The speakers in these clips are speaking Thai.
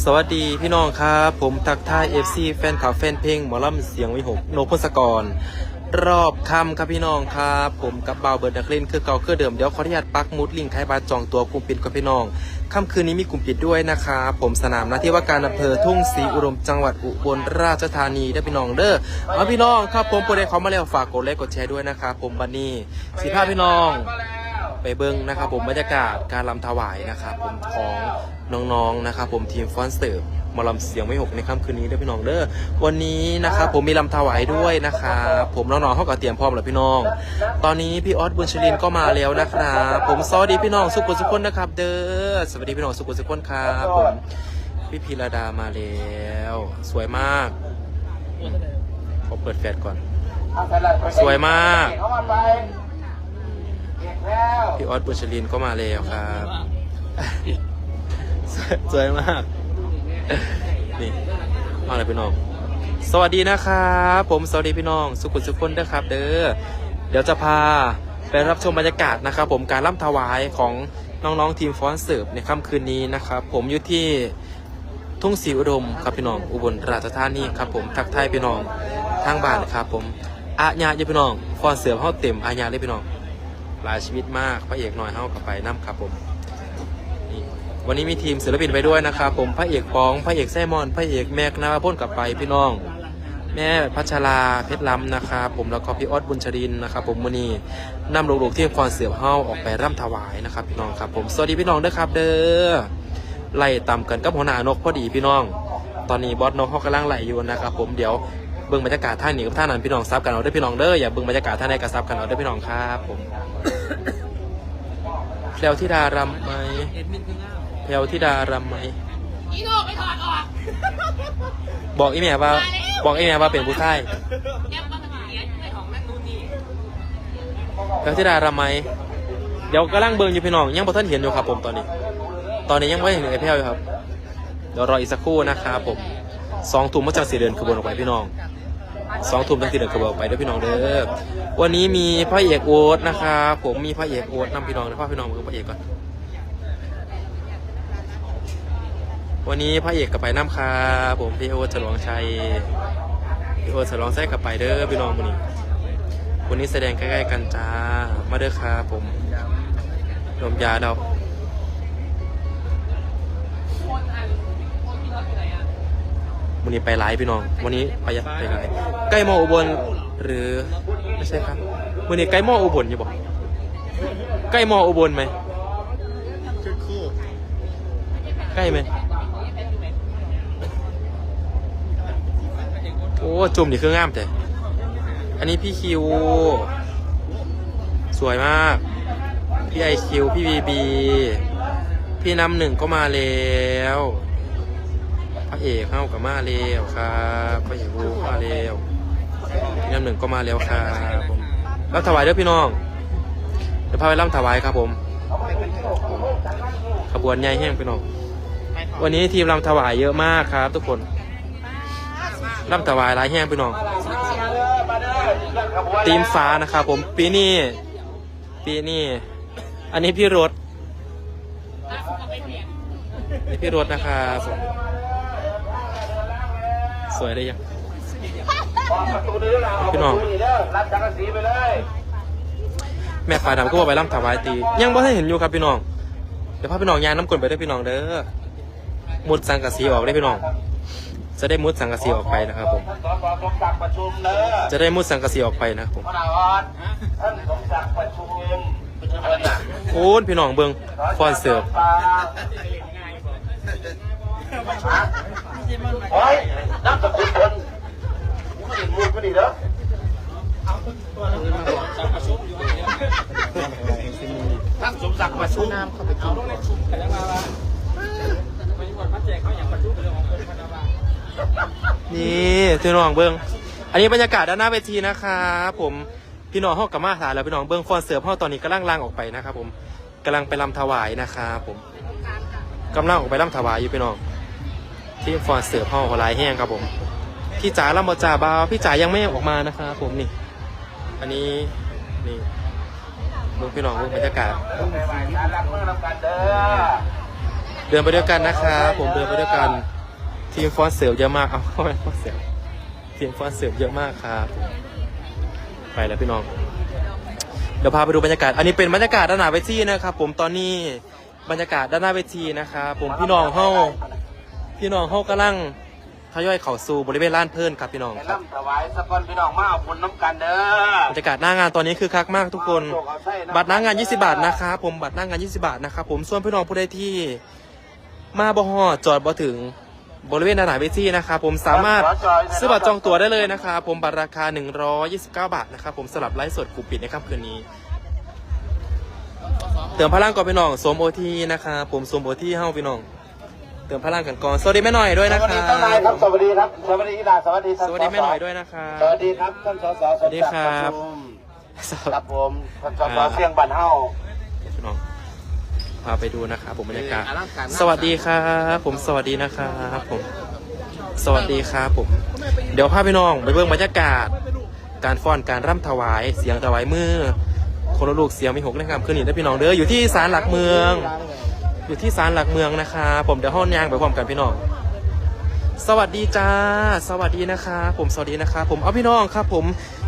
สวัสดีพี่น้องครับ ผมทักทาย FC แฟนข่าวแฟนเพลงหมอลำเสียงวิหกโนพศกร รอบคำครับพี่น้องครับ ผมกับบ่าวเบิร์ดนักเล่นคือเก่าคือเดิมเดี๋ยวขออนุญาตปักมุดลิงก์ไทยบาจองตัวกลุ่มปิดกับพี่น้องค่ำคืนนี้มีกลุ่มปิดด้วยนะครับผมสนามนาที่ว่าการอำเภอทุ่งศรีอุดมจังหวัดอุบลราชธานีได้พี่น้องเด้อเอาพี่น้องครับผมโปรเดเขามาแล้วฝากกดไลค์กดแชร์ด้วยนะครับผมบันนี้สิพาพี่น้อง ไปเบิ้งนะครับ ผมบรรยากาศการลำถวายนะครับผมของน้องๆนะครับ ผมทีมฟอนเสิร์ฟมาลำเสียงไม่หกในค่ำคืนนี้ด้วยพี่น้องเด้อวันนี้นะครับผมมีลำถวายด้วยนะครับผมน้องๆเขาก็เตรียมพร้อมแล้วพี่น้อง ตอนนี้พี่ออสบุญชลินก็มาแล้วนะครับผมสวัสดีพี่น้องสุขุสุขคนนะครับ เด้อสวัสดีพี่น้องสุขุสุขคนครับผมพี่พีระดามาแล้ว สวยมากขอเปิดแฟลชก่อน สวยมาก พี่ออสบุญชลินก็มาแล้วครับ สวยสวยมาก นี่เอาเลยพี่น้อง สวัสดีนะครับ ผมสวัสดีพี่น้อง สุขุมสุขคนนะครับ เด้อ เดี๋ยวจะพาไปรับชมบรรยากาศนะครับ ผมการร่ำถวายของน้องๆทีมฟ้อนเสิร์ฟในค่ำคืนนี้นะครับ ผมอยู่ที่ทุ่งศรีอุดมครับพี่น้อง อุบลราชธานีครับ ผมทักทายพี่น้องทางบ้านครับ ผมอาญาอยู่พี่น้องฟ้อนเสิร์ฟเฮาเต็มอาญาเลยพี่น้อง หลายชีวิตมากพระเอกน้อยเฮากลับไปน้ำครับผมนี่วันนี้มีทีมศิลปินไปด้วยนะครับผมพระเอกปองพระเอกแซมอนพระเอกแม็กนาพ่นกลับไปพี่น้อง แม่พัชราเพชรล้ำนะครับผมแล้วก็พี่ออสบุญชรินนะครับผมมือนี้นำลูกๆที่คอนเสือเฮาออกไปร่ำถวายนะครับพี่น้องครับผมสวัสดีพี่น้องเด้อครับ เด้อไล่ต่ำกันกับหัวหน้านกพอดีพี่น้อง ตอนนี้บอสนกเขากำลังไล่อยู่นะครับผมเดี๋ยว เบิ่งบรรยากาศท่านี้กับท่านนั้นพี่น้องซับกันเอาเด้พี่น้องเด้ออย่าเบิ่งบรรยากาศท่านใดกับซับกันเอาเด้พี่น้องครับผมแพลวธิดารำไหมแพลวธิดารำไหมอีโนไปถอดออกบอกอีเมียว่า บอกอีเมียว่าเป็นผู้ชายแอปมาทำไมในของนั่นนู่นนี่แพลวธิดารำไหมเดี๋ยวกำลังเบิ่งอยู่พี่น้องยังบ่ทันเห็นอยู่ครับผมตอนนี้ ตอนนี้ยังไม่เห็นไอ้แพลวอยู่ครับเดี๋ยวรออีกสักครู่นะครับผมสองทุ่มมาจากสีเดินขบวนออกไปพี่น้อง สองทุ่มจากสีเดินขบวนอกไปด้วยพี่น้องเด้อวันนี้มีพระเอกโอ๊ตนะครับผมมีพระเอกโอ๊ตนำพี่น้องนะพ่อพี่น้องมือพระเอกก่อนวันนี้พระเอกกับไปน้ำคาผมพี่โอ๊ตฉลองชัยพี่โอ๊ตฉลองไส้กับไปเด้อพี่น้องวันนี้วันนี้แสดงใกล้ๆกันจ้ามาเด้อครับผมลมยาดอก วันนี้ไปไลฟ์พี่น้อง วันนี้ไปไปไลฟ์ใกล้มออุบลหรือไม่ใช่ครับวันนี้ใกล้มออุบลอยู่บ่ใกล้มออุบลไหมใกล้ไหมโอ้จุ่มนี่คืองามแต่อันนี้พี่คิว สวยมาก พี่ไอคิว พี่บีบี พี่น้ำหนึ่งก็มาแล้ว ระเอกเข้ากับมาแล้วครับพระเอกวูมาแล้วพี่น้ำหนึ่งก็มาแล้วครับผมรับถวายเด้อพี่น้องเดี๋ยวพาไปรับถวายครับผม ขบวนใหญ่แห้งพี่น้องวันนี้ทีมรำถวายเยอะมากครับ ทุกคนรำถวายหลายแห้งพี่น้องทีมฟ้านะครับผมปีนี้ปีนี้อันนี้พี่รถนี่พี่รถนะครับ สวยได้ยังพี่น้องรับจักรสีไปเลยแม่ฝ่ายดำก็บอกไปร่ำถวายตี ยังไม่ให้เห็นอยู่ครับพี่น้อง เดี๋ยวพาพี่น้องยางน้ำกลนไปด้วยพี่น้องเด้อมุดสังกะสีออกได้พี่น้อง จะได้มุดสังกะสีออกไปนะครับผมท่านสสสมศักดิ์ประชุมเด้อจะได้มุดสังกะสี ออกไปนะครับผมพระนาวอท่านสมศักดิ์ประชุมประชุมอะไรน่ะโอ้นพี่น้องเบิงฟอนเสิร์ฟโอ้ยนับสกุลคนไม่ได้มูดไม่ดีเด้อท่านสมศักดิ์ประชุมนี่พี่น้องเบิงอันนี้บรรยากาศด้านหน้าเวทีนะครับผมพี่น้องห้องกับมาสาแล้วพี่น้องเบิงฟอนเสิร์ฟห้องตอนนี้กำลังล่างออกไปนะครับผมกำลังไปลำถวายนะครับผมกำลังออกไปลำถวายอยู่พี่น้อง ที่ฟอนเสิร์ฟห้องหลายแห้งครับผม พี่จ๋าลำบจ่าบาวพี่จ๋ายังไม่ออกมานะครับผมนี่ อันนี้นี่เบิงพี่น้องเบิงบรรยากาศ เดินไปด้วยกันนะครับผมเดินไปด้วยกัน ทีมฟอนเสิร์ฟเยอะมากเอาเข้าไปฟอนเสิร์ฟทีมฟอนเสิร์ฟเยอะมากครับไปแล้วพี่น้องเดี๋ยวพาไปดูบรรยากาศ อันนี้เป็นบรรยากาศด้านหน้าเวทีนะครับ ผมตอนนี้บรรยากาศด้านหน้าเวทีนะครับผมพี่น้องเฮ้า พี่น้องเฮากำลังทยอยเข้าสู่บริเวณลานเพลินครับพี่น้องให้ครับน้ำถวายสะกอนพี่น้องมาเอาบุญน้ำกันเด้อบรรยากาศหน้างานตอนนี้คือคักมากทุกคนเอาไส้ำบัตรหน้างาน 20 บาทนะครับผมบัตรหน้างาน 20 บาทนะครับผมส่วนพี่น้องผู้ใดที่มาบ่ฮอดจอดบ่ถึงบริเวณด้านหน้าเวทีนะครับผมสามารถซื้อบัตรจองตั๋วได้เลยนะครับผมบัตรราคา 129 บาทนะครับผมสลับไลฟ์สดกลุ่มปิดในค่ำคืนนี้ เติมพลังก่อนพี่น้องสวมโอทีนะครับผมสวมโอทีเฮ้าพี่น้องเติมพลังกันก่อนสวัสดีแม่หน่อยด้วยสนะวัสคดีรับเจ้านายครับสวัสดีครับสวัสดีอีดาสวัสดีท่านสวัสดีแม่หน่อยด้วยนะครับสวัสดีครับท่านสสสวัสดีครับสมศักดิ์ประชุมครับผมท่านสสเสียงบันเฮาพี่น้องพาไปดูนะครับผมบรรยากาศสวัสดีครับผมสวัสดีนะครับผมสวัสดีครับผม เดี๋ยวพาพี่น้องไปเบิ่งบรรยากาศ การฟ้อนการร่ำถวายเสียงถวายมือคนละลูกเสียงมีหกนะครับคืนนี้ได้อพี่น้องเด้ออยู่ที่ศาลหลักเมือง อยู่ที่ศาลหลักเมืองนะครับผมเดี๋ยวห้องยางไปพร้อมกันพี่น้อง สวัสดีจ้า สวัสดีนะครับผมสวัสดีนะครับผมเอาพี่น้องครับ ผม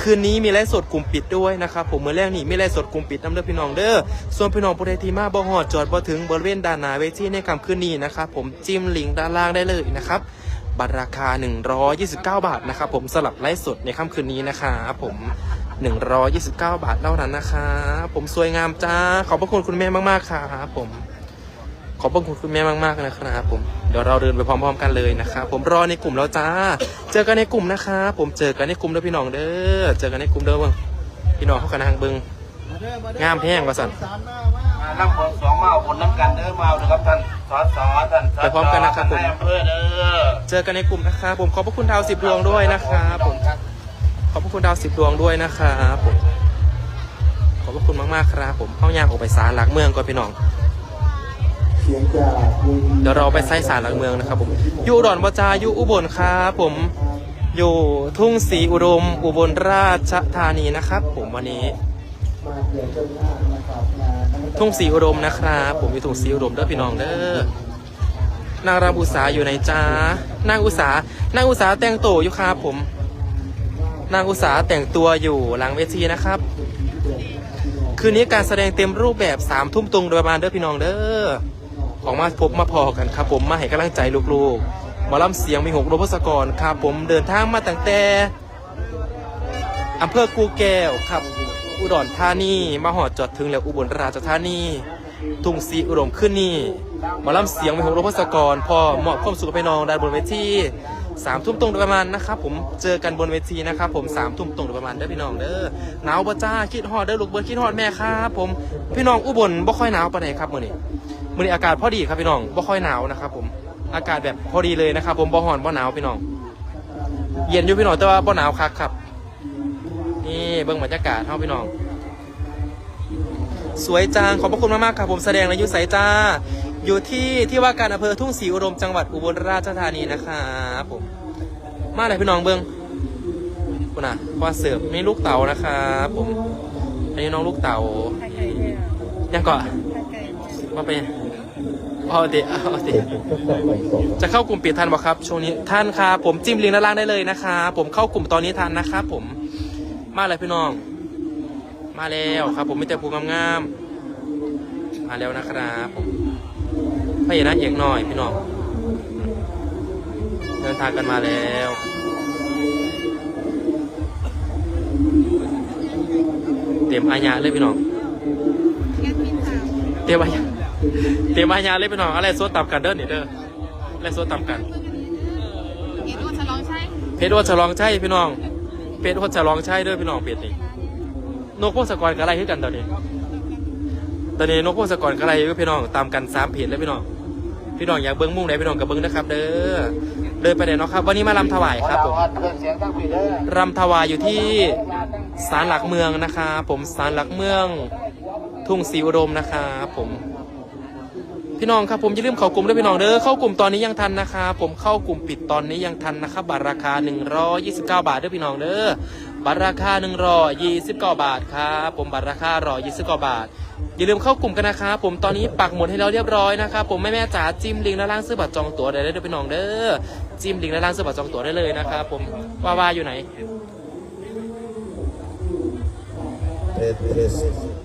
คืนนี้มีไลฟ์สดกลุ่มปิดด้วยนะครับผมเมื่อแรกนี่มีไลฟ์สดกลุ่มปิดน้ำเด้อพี่น้องเด้อส่วนพี่น้องผู้ใดที่มาบ่ฮอดจอดบ่ถึงบริเวณด้านหน้าเวทีในค่ำคืนนี้นะครับผมจิ้มลิงก์ด้านล่างได้เลยนะครับบัตรราคา 129 บาทนะครับผมสลับไลฟ์สดในค่ำคืนนี้นะครับผม 129 บาทเท่านั้นนะครับผมสวยงามจ้าขอบพระคุณคุณแม่มากๆครับผม ขอบพระคุณคุณแม่มากๆนะครับผมเดี๋ยวเราเดินไปพร้อม ๆ กันเลยนะครับผมรอในกลุ่มแล้วจ้า เจอกันในกลุ่มนะครับผมเจอกันในกลุ่มเด้อพี่น้องเด้อเจอกันในกลุ่มเด้อเบิ่งพี่น้องเขากันทางเบิ่งงามแพงว่าสั่นมาล่ำบวงสรวงมาเอาบุญน้ำกันเด้อมาเอาเด้อครับท่านสสท่านสสไปพร้อมกันนะครับผมท่านนายอำเภอเด้อเจอกันในกลุ่มนะครับผมขอบพระคุณดาวสิบดวงด้วยนะครับผมขอบพระคุณดาวสิบดวงด้วยนะครับผมขอบพระคุณมากๆครับผมเข้ายางออกไปสารหลักเมืองก่อนพี่น้อง เดี๋ยวเราไปไซสารหลักเมืองนะครับผมอยู่อุดรบจาอยู่อุบลครับผมอยู่ทุ่งศรีอุดม อุบลราชธานีนะครับ ผมวันนี้ ทุ่งศรีอุดมนะครับผมอยู่ทุ่งศรีอุดมเด้อพี่น้องเด้อนางรำอุตสาอยู่ในจ้านางอุตสานางอุตสาแต่งตัวอยู่ครับผม นางอุตสาแต่งตัวอยู่หลังเวทีนะครับ คืนนี้การแสดงเต็มรูปแบบสามทุ่มตรงโดยประมาณเด้อพี่น้องเด้อ ออกมาพบมาพอกันครับผมมาให้กำลังใจลูกๆหมาล่ำเสียงมีหกโรพสกรครับผมเดินทางมาตั้งแต่อำเภอกูแก้วครับ อุดรธานีมาหอดจอดถึงแล้วอุบลราชธานีทุ่งศรีอุดมขึ้นนี่หมาล่ำเสียงมีหกโรพสกรพอเหมาะความสุขกับพี่น้องด้านบนเวทีสามทุ่มตรงประมาณนะครับผมเจอกันบนเวทีนะครับผมสามทุ่มตรงประมาณเด้อพี่น้องเด้อหนาวบ่จ้าคิดฮอดเด้อลูกเบิร์ดคิดฮอดแม่ครับผมพี่น้องอุบลบ่ค่อยหนาวปานใดครับมื้อนี้ มื้อนี้อากาศพอดีครับพี่น้องบ่ค่อยหนาวนะครับผมอากาศแบบพอดีเลยนะครับ ผมบ่ร้อนบ่หนาวพี่น้อง เย็นอยู่พี่น้องแต่ว่าบ่หนาวคักครับ นี่เบิ่งบรรยากาศเฮาพี่น้อง สวยจังขอบพระคุณมากๆครับผมแสดงในยุทธสายจ้า อยู่ที่ที่ว่าการอำเภอทุ่งศรีอุดมจังหวัดอุบลราชธานีนะครับผมมาเลยพี่น้องเบิ่งคุณน่ะพอเสิร์ฟนี่ลูกเต๋านะครับผมอันนี้น้องลูกเต๋ายังก่อนว่าไป เอาเดี๋ยวเอาเดี๋ยวจะเข้ากลุ่มปิดทันบ่ครับ ช่วงนี้ท่านครับผมจิ้มลิงก์ด้านล่างได้เลยนะครับผมเข้ากลุ่มตอนนี้ทันนะครับผมมาเลยพี่น้อง มาแล้วครับ ผมมีแต่ภูงามๆมาแล้วนะครับผมพระเอกนางเอกหน่อยพี่น้องเดินทางกันมาแล้วเต็มอาญาเลยพี่น้องเตรียมอาญา เตรียมอาญาเลยพี่น้องอะไรสวดตามกันเด้อนี่เด้ออะไรสวดตามกัน เอ็ดว่าฉลองใช่เพชรวัชรองใช่พี่น้อง เพชรวัชรองใช่เด้อพี่น้องเพชรนี่ นกพงศกรกับอะไรคือกันตอนนี้ ตอนนี้นกพงศกรกับอะไรคือพี่น้องตามกันสามเพจเลยพี่น้อง พี่น้องอยากเบิ้งมุ่งไหนพี่น้องกับเบิ้งนะครับ เด้อ เดินไปไหนเนาะครับ วันนี้มาลำถวายครับผมขอดาวอัดเครื่องเสียงทั้งปีเด้อรำถวายอยู่ที่ศาลหลักเมืองนะครับผมศาลหลักเมือง ทุ่งศรีอุดมนะครับผม พี่น้องครับผมอย่าลืมเข้ากลุ่มด้วยพี่น้องเด้อเข้ากลุ่มตอนนี้ยังทันนะครับผมเข้ากลุ่มปิดตอนนี้ยังทันนะครับบัตรราคา 129 บาทเด้อพี่น้องเด้อบัตรราคา 129 บาทครับผมบัตรราคา129 บาท อย่าลืมเข้ากลุ่มกันนะครับผมตอนนี้ปักหมุดให้เราเรียบร้อยนะครับผมแม่แม่จ๋าจิ้มลิงก์ด้านล่างซื้อบัตรจองตั๋วได้เลยด้อพี่น้องเด้อจิ้มลิงก์ด้านล่างซื้อบัตรจองตั๋วได้เลยนะครับผมว่าว่าอยู่ไหน It is...